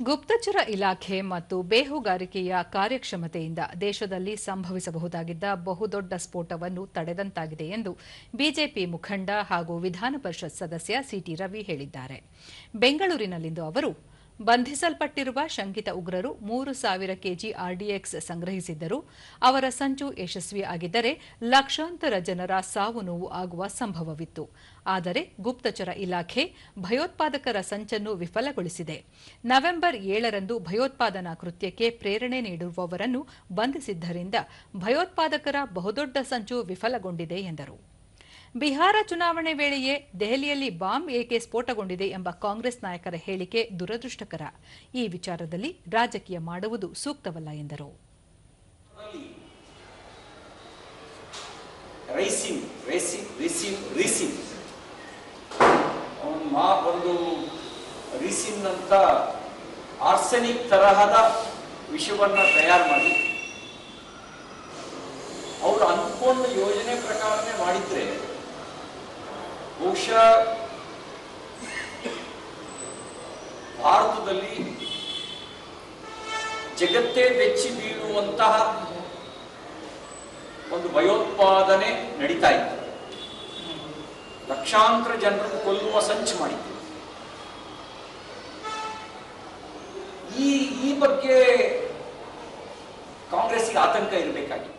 ಗುಪ್ತಚರ ಇಲಾಖೆ ಮತ್ತು ಬೇಹುಗಾರಿಕೆಯ ಕಾರ್ಯಕ್ಷಮತೆಯಿಂದ ದೇಶದಲ್ಲಿ ಸಂಭವಿಸಬಹುದಾಗಿದ್ದ ಬಹುದೊಡ್ಡ ಸ್ಫೋಟವನ್ನು ತಡೆದಂತಾಗಿದೆ ಎಂದು ಬಿಜೆಪಿ ಮುಖಂಡ ಹಾಗೂ ವಿಧಾನ ಪರಿಷತ್ ಸದಸ್ಯ ಸಿಟಿ ರವಿ ಹೇಳಿದ್ದಾರೆ. ಬೆಂಗಳೂರಿನಲ್ಲಿಂದು ಅವರು ಬಂಧಿಸಲ್ಪಟ್ಟಿರುವ ಶಂಕಿತ ಉಗ್ರರು ಮೂರು ಸಾವಿರ ಕೆಜಿ ಆರ್ಡಿಎಕ್ಸ್ ಸಂಗ್ರಹಿಸಿದ್ದರು. ಅವರ ಸಂಚು ಯಶಸ್ವಿ ಆಗಿದ್ದರೆ ಲಕ್ಷಾಂತರ ಜನರ ಸಾವು ನೋವು ಆಗುವ ಸಂಭವವಿತ್ತು. ಆದರೆ ಗುಪ್ತಚರ ಇಲಾಖೆ ಭಯೋತ್ಪಾದಕರ ಸಂಚನ್ನು ವಿಫಲಗೊಳಿಸಿದೆ. ನವೆಂಬರ್ ಏಳರಂದು ಭಯೋತ್ಪಾದನಾ ಕೃತ್ಯಕ್ಕೆ ಪ್ರೇರಣೆ ನೀಡುವವರನ್ನು ಬಂಧಿಸಿದ್ದರಿಂದ ಭಯೋತ್ಪಾದಕರ ಬಹುದೊಡ್ಡ ಸಂಚು ವಿಫಲಗೊಂಡಿದೆ ಎಂದರು. ಬಿಹಾರ ಚುನಾವಣೆ ವೇಳೆಯೇ ದೆಹಲಿಯಲ್ಲಿ ಬಾಂಬ್ ಏಕೆ ಸ್ಫೋಟಗೊಂಡಿದೆ ಎಂಬ ಕಾಂಗ್ರೆಸ್ ನಾಯಕರ ಹೇಳಿಕೆ ದುರದೃಷ್ಟಕರ. ಈ ವಿಚಾರದಲ್ಲಿ ರಾಜಕೀಯ ಮಾಡುವುದು ಸೂಕ್ತವಲ್ಲ ಎಂದರು. ಆರ್ಸೆನಿಕ್ ತರಹದ ವಿಷವನ್ನ ತಯಾರು ಅವರು ಅಂದ್ಕೊಂಡು ಯೋಜನೆ ಪ್ರಕಾರನೇ ಮಾಡಿದ್ರೆ ಬಹುಶಃ ಭಾರತದಲ್ಲಿ ಜಗತ್ತೇ ಬೆಚ್ಚಿ ಬೀಳುವಂತಹ ಒಂದು ಭಯೋತ್ಪಾದನೆ ನಡೀತಾ ಇತ್ತು. ಲಕ್ಷಾಂತರ ಜನರನ್ನು ಕೊಲ್ಲುವ ಸಂಚು ಮಾಡಿತ್ತು. ಈ ಈ ಬಗ್ಗೆ ಕಾಂಗ್ರೆಸ್ಗೆ ಆತಂಕ ಇರಬೇಕಾಗಿತ್ತು.